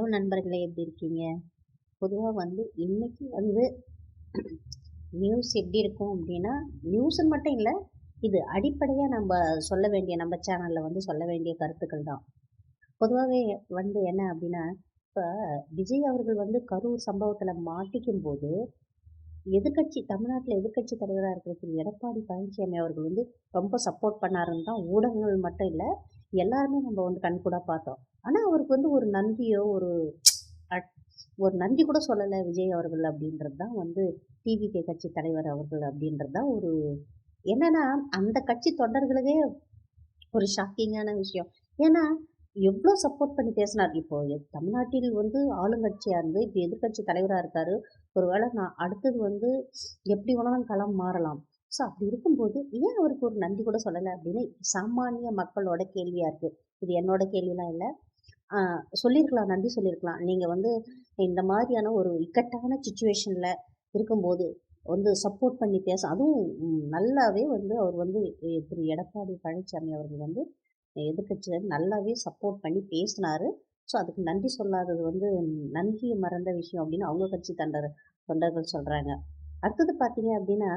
Hello நண்பர்களே எப்படி இருக்கீங்க? பொதுவாக வந்து இன்னைக்கு வந்து நியூஸ் எப்படி இருக்கும் அப்படின்னா நியூஸ்ன்னு மட்டும் இல்லை இது அடிப்படையாக நம்ம சொல்ல வேண்டிய நம்ம சேனலில் வந்து சொல்ல வேண்டிய கருத்துக்கள் தான். பொதுவாகவே வந்து என்ன அப்படின்னா இப்போ விஜய் அவர்கள் வந்து கரூர் சம்பவத்தில் மாட்டிக்கும் போது எதிர்க்கட்சி தமிழ்நாட்டில் எதிர்கட்சி தலைவராக இருக்கிற திரு. எடப்பாடி பழனிசாமி அவர்கள் வந்து ரொம்ப சப்போர்ட் பண்ணாருன்னு தான் ஊடகங்கள் மட்டும் இல்லை எல்லாருமே நம்ம வந்து கண்கூடாக பார்த்தோம். ஆனால் அவருக்கு வந்து ஒரு நன்றியோ ஒரு அட்- ஒரு நன்றி கூட சொல்லலை விஜய் அவர்கள் அப்படின்றது தான் வந்து டிவிகே கட்சி தலைவர் அவர்கள் அப்படின்றது தான் ஒரு என்னன்னா அந்த கட்சி தொண்டர்களுக்கே ஒரு ஷாக்கிங்கான விஷயம். ஏன்னா எவ்வளோ சப்போர்ட் பண்ணி பேசினார். இப்போ எ- தமிழ்நாட்டில் வந்து ஆளுங்கட்சியாக இருந்து இப்போ எதிர்க்கட்சி தலைவராக இருக்காரு. ஒருவேளை நான் அடுத்தது வந்து எப்படி வேணாலும் களம் மாறலாம். ஸோ அப்படி இருக்கும்போது ஏன் அவருக்கு ஒரு நன்றி கூட சொல்லலை அப்படின்னு சாமானிய மக்களோட கேள்வியாக இருக்குது இது என்னோட கேள்விலாம் இல்லை. சொல்லியிருக்கலாம் நன்றி சொல்லியிருக்கலாம் நீங்கள் வந்து இந்த மாதிரியான ஒரு இக்கட்டான சுச்சுவேஷனில் இருக்கும்போது வந்து சப்போர்ட் பண்ணி பேச அதுவும் நல்லாவே வந்து அவர் வந்து திரு. எடப்பாடி பழனிசாமி அவர்கள் வந்து எதிர்கட்சியில் நல்லாவே சப்போர்ட் பண்ணி பேசினார். ஸோ அதுக்கு நன்றி சொல்லாதது வந்து நன்றி நன்றியை மறந்த விஷயம் அப்படின்னு அவங்க கட்சி தொண்டர் தொண்டர்கள் சொல்கிறாங்க அடுத்தது பார்த்தீங்க அப்படின்னா